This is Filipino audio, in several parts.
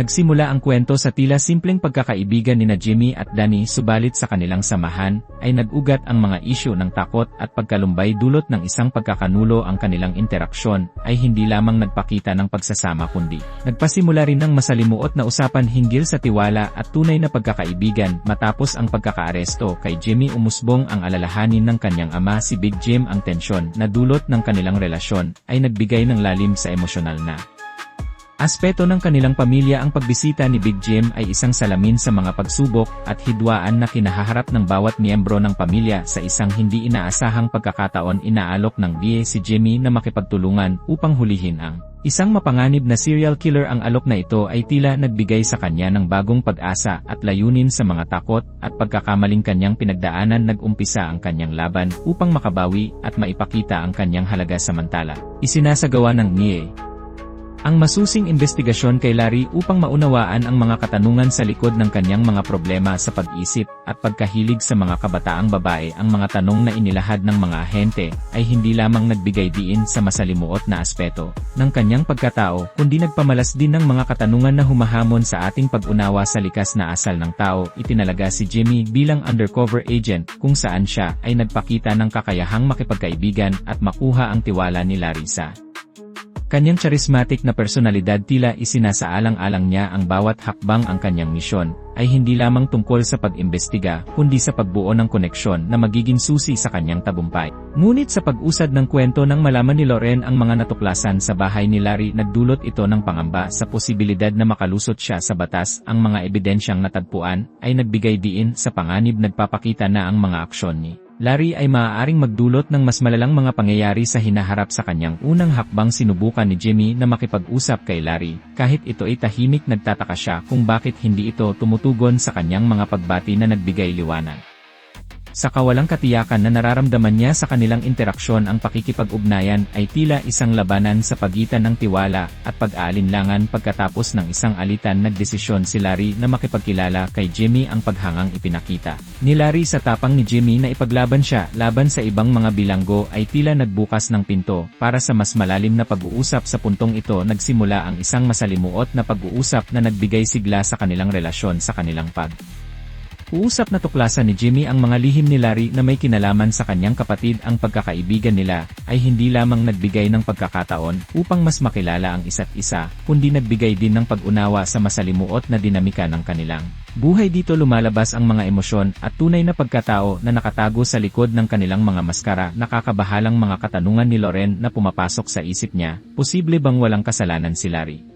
Nagsimula ang kwento sa tila simpleng pagkakaibigan ni na Jimmy at Danny subalit sa kanilang samahan, ay nag-ugat ang mga isyu ng takot at pagkalumbay dulot ng isang pagkakanulo ang kanilang interaksyon, ay hindi lamang nagpakita ng pagsasama kundi, nagpasimula rin ng masalimuot na usapan hinggil sa tiwala at tunay na pagkakaibigan matapos ang pagkakaaresto kay Jimmy umusbong ang alalahanin ng kanyang ama si Big Jim. Ang tensyon na dulot ng kanilang relasyon, ay nagbigay ng lalim sa emosyonal na Aspeto ng kanilang pamilya ang pagbisita ni Big Jim ay isang salamin sa mga pagsubok at hidwaan na kinahaharap ng bawat miyembro ng pamilya sa isang hindi inaasahang pagkakataon inaalok ng BA si Jimmy na makipagtulungan upang hulihin ang isang mapanganib na serial killer ang alok na ito ay tila nagbigay sa kanya ng bagong pag-asa at layunin sa mga takot at pagkakamaling kanyang pinagdaanan nag-umpisa ang kanyang laban upang makabawi at maipakita ang kanyang halaga samantala. Isinasagawa ng NIE ang masusing investigasyon kay Larry upang maunawaan ang mga katanungan sa likod ng kanyang mga problema sa pag-isip at pagkahilig sa mga kabataang babae. Ang mga tanong na inilahad ng mga ahente ay hindi lamang nagbigay diin sa masalimuot na aspeto ng kanyang pagkatao kundi nagpamalas din ng mga katanungan na humahamon sa ating pag-unawa sa likas na asal ng tao. Itinalaga si Jimmy bilang undercover agent kung saan siya ay nagpakita ng kakayahang makipagkaibigan at makuha ang tiwala ni Larry sa Kanyang charismatic na personalidad tila isinasaalang-alang niya ang bawat hakbang ang kanyang misyon, ay hindi lamang tungkol sa pag-imbestiga, kundi sa pagbuo ng koneksyon na magiging susi sa kanyang tabumpay. Ngunit sa pag-usad ng kwento nang malaman ni Loren ang mga natuklasan sa bahay ni Larry nagdulot ito ng pangamba sa posibilidad na makalusot siya sa batas ang mga ebidensyang natagpuan, ay nagbigay diin sa panganib nagpapakita na ang mga aksyon ni Larry ay maaaring magdulot ng mas malalang mga pangyayari sa hinaharap sa kanyang unang hakbang sinubukan ni Jimmy na makipag-usap kay Larry, kahit ito ay tahimik nagtataka siya kung bakit hindi ito tumutugon sa kanyang mga pagbati na nagbigay liwanag. Sa kawalang katiyakan na nararamdaman niya sa kanilang interaksyon ang pakikipag-ugnayan ay tila isang labanan sa pagitan ng tiwala at pag-aalinlangan pagkatapos ng isang alitan nagdesisyon si Larry na makipagkilala kay Jimmy ang paghangang ipinakita. Ni Larry sa tapang ni Jimmy na ipaglaban siya laban sa ibang mga bilanggo ay tila nagbukas ng pinto para sa mas malalim na pag-uusap sa puntong ito nagsimula ang isang masalimuot na pag-uusap na nagbigay sigla sa kanilang relasyon sa kanilang pag Uusap na tuklasan ni Jimmy ang mga lihim ni Larry na may kinalaman sa kanyang kapatid ang pagkakaibigan nila, ay hindi lamang nagbigay ng pagkakataon upang mas makilala ang isa't isa, kundi nagbigay din ng pag-unawa sa masalimuot na dinamika ng kanilang. Buhay dito lumalabas ang mga emosyon at tunay na pagkatao na nakatago sa likod ng kanilang mga maskara nakakabahalang mga katanungan ni Loren na pumapasok sa isip niya, posible bang walang kasalanan si Larry?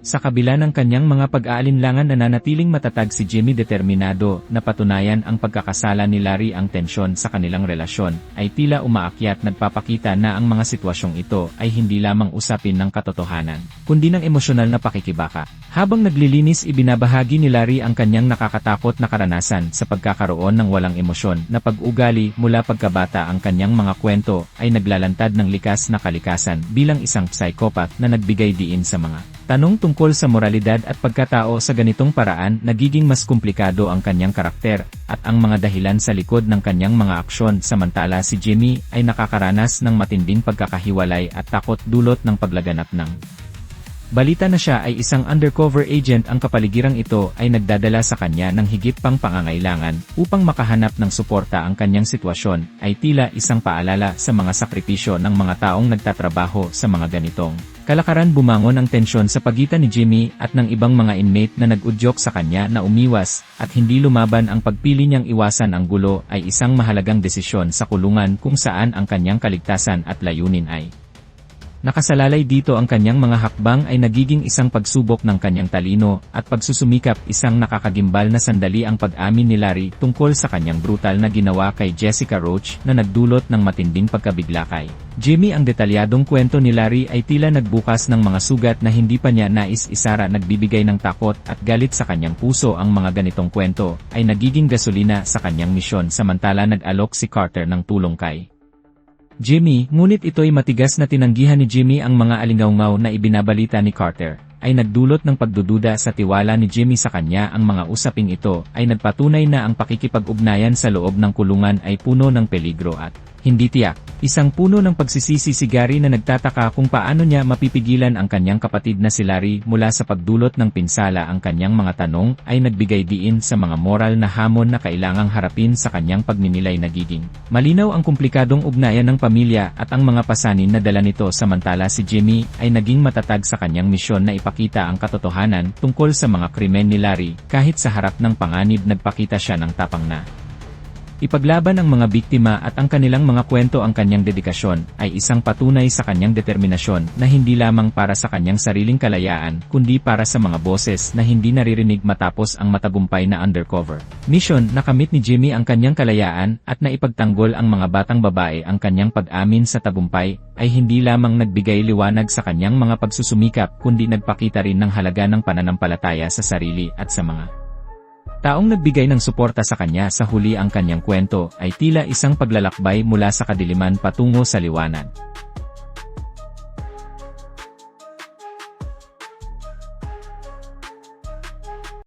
Sa kabila ng kanyang mga pag-aalinlangan nananatiling matatag si Jimmy determinado na patunayan ang pagkakasala ni Larry ang tensyon sa kanilang relasyon, ay tila umaakyat nagpapakita na ang mga sitwasyong ito ay hindi lamang usapin ng katotohanan, kundi ng emosyonal na pakikibaka. Habang naglilinis ibinabahagi ni Larry ang kanyang nakakatakot na karanasan sa pagkakaroon ng walang emosyon na pag-ugali mula pagkabata ang kanyang mga kwento ay naglalantad ng likas na kalikasan bilang isang psychopath na nagbigay diin sa mga Tanong tungkol sa moralidad at pagkatao sa ganitong paraan nagiging mas komplikado ang kanyang karakter, at ang mga dahilan sa likod ng kanyang mga aksyon samantala si Jimmy ay nakakaranas ng matinding pagkakahiwalay at takot dulot ng paglaganap ng Balita na siya ay isang undercover agent ang kapaligirang ito ay nagdadala sa kanya ng higit pang pangangailangan upang makahanap ng suporta ang kanyang sitwasyon ay tila isang paalala sa mga sakripisyo ng mga taong nagtatrabaho sa mga ganitong. Kalakaran bumangon ang tensyon sa pagitan ni Jimmy at ng ibang mga inmate na nag-udyok sa kanya na umiwas at hindi lumaban ang pagpili niyang iwasan ang gulo ay isang mahalagang desisyon sa kulungan kung saan ang kanyang kaligtasan at layunin ay Nakasalalay dito ang kanyang mga hakbang ay nagiging isang pagsubok ng kanyang talino at pagsusumikap isang nakakagimbal na sandali ang pag-amin ni Larry tungkol sa kanyang brutal na ginawa kay Jessica Roach na nagdulot ng matinding pagkabiglakay. Jimmy ang detalyadong kwento ni Larry ay tila nagbukas ng mga sugat na hindi pa niya nais isara nagbibigay ng takot at galit sa kanyang puso ang mga ganitong kwento ay nagiging gasolina sa kanyang misyon samantala nag-alok si Carter ng tulong kay Jimmy, ngunit ito'y matigas na tinanggihan ni Jimmy ang mga alingaungaw na ibinabalita ni Carter, ay nagdulot ng pagdududa sa tiwala ni Jimmy sa kanya. Ang mga usaping ito ay nagpatunay na ang pakikipag-ugnayan sa loob ng kulungan ay puno ng peligro at Hindi tiyak. Isang puno ng pagsisisi si Gary na nagtataka kung paano niya mapipigilan ang kanyang kapatid na si Larry mula sa pagdulot ng pinsala ang kanyang mga tanong ay nagbigay diin sa mga moral na hamon na kailangang harapin sa kanyang pagninilay nagiging. Malinaw ang komplikadong ugnayan ng pamilya at ang mga pasanin na dala nito samantala si Jimmy ay naging matatag sa kanyang misyon na ipakita ang katotohanan tungkol sa mga krimen ni Larry kahit sa harap ng panganib nagpakita siya ng tapang na. Ipaglaban ang mga biktima at ang kanilang mga kwento ang kanyang dedikasyon ay isang patunay sa kanyang determinasyon na hindi lamang para sa kanyang sariling kalayaan kundi para sa mga boses na hindi naririnig matapos ang matagumpay na undercover. Mission, nakamit ni Jimmy ang kanyang kalayaan at naipagtanggol ang mga batang babae ang kanyang pag-amin sa tagumpay ay hindi lamang nagbigay liwanag sa kanyang mga pagsusumikap kundi nagpakita rin ng halaga ng pananampalataya sa sarili at sa mga Taong nagbigay ng suporta sa kanya sa huli ang kanyang kwento ay tila isang paglalakbay mula sa kadiliman patungo sa liwanag.